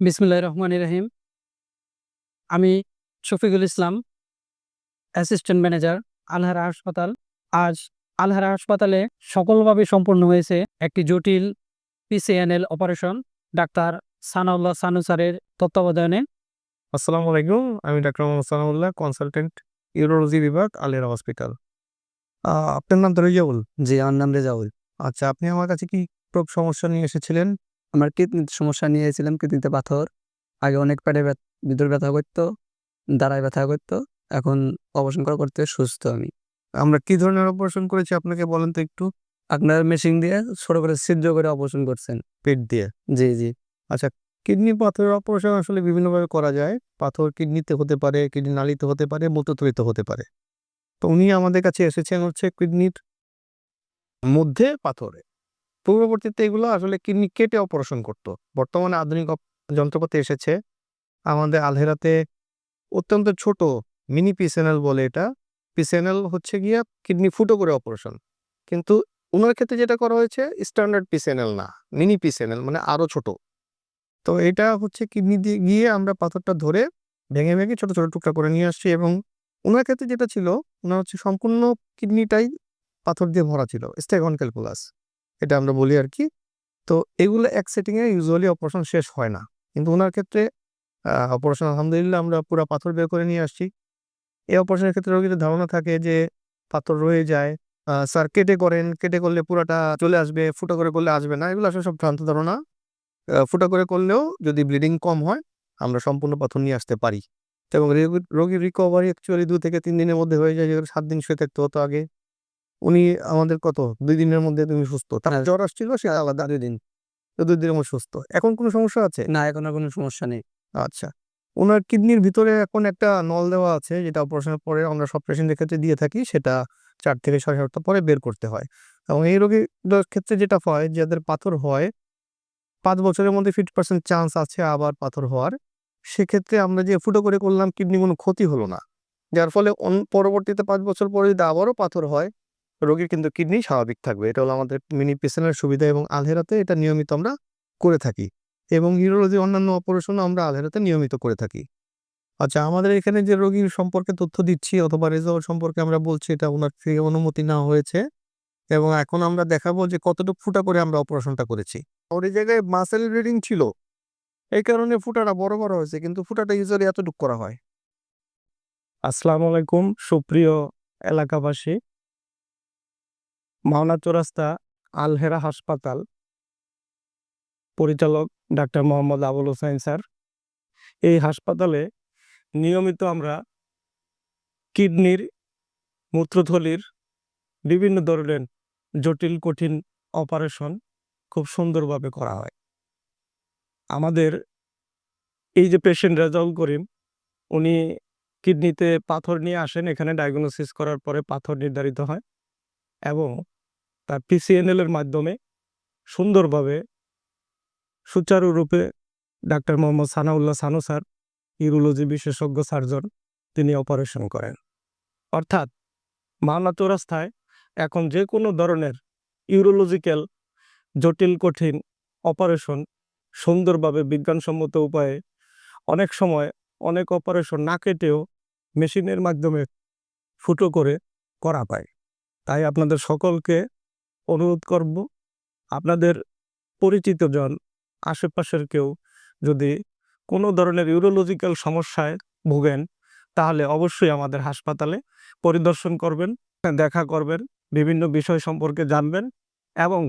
বিসমুল্লাহ রহমান রহিম। আমি শফিকুল ইসলাম অ্যাসিস্ট্যান্ট ম্যানেজার আলহারা হাসপাতাল। আজ আলহারা হাসপাতালে সকলভাবে সম্পন্ন হয়েছে একটি জটিল PCNL operation doctor Sanaullah Sanu স্যারের তত্ত্বাবধানে। আসসালামু আলাইকুম আমি doctor Mohammad Salamullah consultant urology বিভাগ আলেরা হসপিটাল। আপনার নাম তো রেজাউল? জি আমার নাম রেজাউল। আচ্ছা আপনি আমার কাছে কি প্রব সমস্যা নিয়ে এসেছিলেন? আমার কিডনির সমস্যা নিয়ে এসেছিলাম কিডনিতে পাথর। আগে অনেক পেটে ভিতর ব্যথা করতো দাঁড়ায় ব্যথা করতো। এখন অপারেশন করা করতে সুস্থ আমি। আমরা কি ধরনের অপারেশন করেছি আপনাকে বলেন তো একটু? আপনার মেশিন দিয়ে ছোট করে ছিদ্র করে অপারেশন করছেন। পেট দিয়ে? জি জি। আচ্ছা কিডনি পাথরের অপারেশন আসলে বিভিন্নভাবে করা যায়। পাথর কিডনিতে হতে পারে কিডনি নালিতে হতে পারে মূত্রতলিতে হতে পারে। তো উনি আমাদের কাছে এসেছেন হচ্ছে কিডনির মধ্যে পাথরে। পূর্ববর্তীতে এগুলো আসলে কিডনি কেটে অপারেশন করতো। বর্তমানে আধুনিক যন্ত্রপাতি এসেছে। আমাদের আলহেরাতে অত্যন্ত ছোট মিনি পিসেনেল বলে এটা। পিসেনেল হচ্ছে গিয়া কিডনি ফুটো করে অপারেশন। কিন্তু ওনার ক্ষেত্রে যেটা করা হয়েছে, স্ট্যান্ডার্ড পিসেনেল না, মিনি পিসেনেল মানে আরও ছোট। তো এটা হচ্ছে কিডনি দিয়ে গিয়ে আমরা পাথরটা ধরে ভেঙে ভেঙে ছোট ছোট টুকরা করে নিয়ে আসছি এবং ওনার ক্ষেত্রে যেটা ছিল ওনার হচ্ছে সম্পূর্ণ কিডনিটাই পাথর দিয়ে ভরা ছিল স্টেগন ক্যালকুলাস এটা আমরা বলি আর কি। তো এগুলো এক সেটিংয়ে ইউজুয়ালি অপারেশন শেষ হয় না। কিন্তু ওনার ক্ষেত্রে অপারেশন আলহামদুলিল্লাহ আমরা পুরো পাথর বের করে নিয়ে আসছি। এই অপারেশনের ক্ষেত্রে রোগীদের ধারণা থাকে যে, পাথর রয়ে যায় স্যার কেটে করেন, কেটে করলে পুরাটা চলে আসবে, ফুটো করে করলে আসবে না, এগুলো আসলে সব ভ্রান্ত ধারণা। ফুটা করে করলেও যদি ব্লিডিং কম হয়, আমরা সম্পূর্ণ পাথর নিয়ে আসতে পারি। এবং রোগীর রিকভারি অ্যাকচুয়ালি দু থেকে তিন দিনের মধ্যে হয়ে যায় যেগুলো সাত দিন শুয়ে থাকতে হতো আগে। উনি আমাদের কত? দুই দিনের মধ্যে তুমি সুস্থ। তার হ্যাঁ। জ্বর আসছিল সে আলাদা। দুই দিন। তো দুই দিনের মধ্যে সুস্থ। এখন কোনো সমস্যা আছে? না এখন আর কোনো সমস্যা নেই। আচ্ছা। ওনার কিডনির ভিতরে এখন একটা নল দেওয়া আছে যেটা অপারেশনের পরে আমরা সব পেশেন্টের ক্ষেত্রে দিয়ে থাকি সেটা চার থেকে ছয় সপ্তাহ পরে বের করতে হয়। এবং এই রোগীর ক্ষেত্রে যেটা হয় যাদের পাথর হয় পাঁচ বছরের মধ্যে ফিফটি পার্সেন্ট চান্স আছে আবার পাথর হওয়ার। সেক্ষেত্রে আমরা যে ফুটো করে করলাম কিডনি কোনো ক্ষতি হলো না। যার ফলে পরবর্তীতে পাঁচ বছর পরে যদি আবারও পাথর হয় রোগীর কিন্তু কিডনি স্বাভাবিক থাকবে। এটা হলো আমাদের মিনি পেশেন্টের সুবিধা এবং আলহেরাতে এটা নিয়মিত আমরা করে থাকি। এবং ইউরোলজি অন্যান্য অপারেশনও আমরা আলহেরাতে নিয়মিত করে থাকি। আচ্ছা আমাদের এখানে যে রোগীর সম্পর্কে তথ্য দিচ্ছি অথবা রেজাল্ট সম্পর্কে আমরা বলছি, এটা ওনার থেকে অনুমতি না হয়েছে। এবং এখন আমরা দেখাবো যে কতটুকু ফুটা করে আমরা অপারেশনটা করেছি। ওর এই জায়গায় মাসেল রিডিং ছিল। এই কারণে ফুটাটা বড় বড় হয়েছে, কিন্তু ফুটাটা ইউজুয়ালি এতটুকু করা হয়। আসসালামু আলাইকুম। সুপ্রিয় এলাকাবাসী মাওনা চৌরাস্তা আলহেরা হাসপাতাল। পরিচালক ডাক্তার মোহাম্মদ আবুল হোসেন স্যার। এই হাসপাতালে নিয়মিত আমরা কিডনির, মূত্রথলির বিভিন্ন ধরনের জটিল, কঠিন অপারেশন খুব সুন্দরভাবে করা হয়। আমাদের এই যে পেশেন্ট রেজাউল করিম, উনি কিডনিতে পাথর নিয়ে আসেন, এখানে ডায়াগনোসিস করার পরে পাথর নির্ধারিত হয় এবং তার পিসিএনএল এর মাধ্যমে সুন্দরভাবে সুচারুরূপে doctor Mohammad Sanaullah Sanu sir, urology বিশেষজ্ঞ সার্জন, তিনি অপারেশন করেন। অর্থাৎ মাওনা চৌরাস্তায় এখন যে কোনো ধরনের ইউরোলজিক্যাল জটিল, কঠিন অপারেশন সুন্দরভাবে বিজ্ঞানসম্মত উপায়ে অনেক সময় অনেক অপারেশন না কেটেও মেশিনের মাধ্যমে ফুটো করে করা পায়। তাই আপনাদের সকলকে অনুরোধ করব, আপনাদের পরিচিত জন, আশেপাশের কেউ যদি কোনো ধরনের ইউরোলজিক্যাল সমস্যায় ভোগেন, তাহলে অবশ্যই আমাদের হাসপাতালে পরিদর্শন করবেন, দেখা করবেন, বিভিন্ন বিষয় সম্পর্কে জানবেন এবং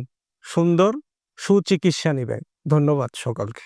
সুন্দর সুচিকিৎসা নেবেন। ধন্যবাদ সকলকে।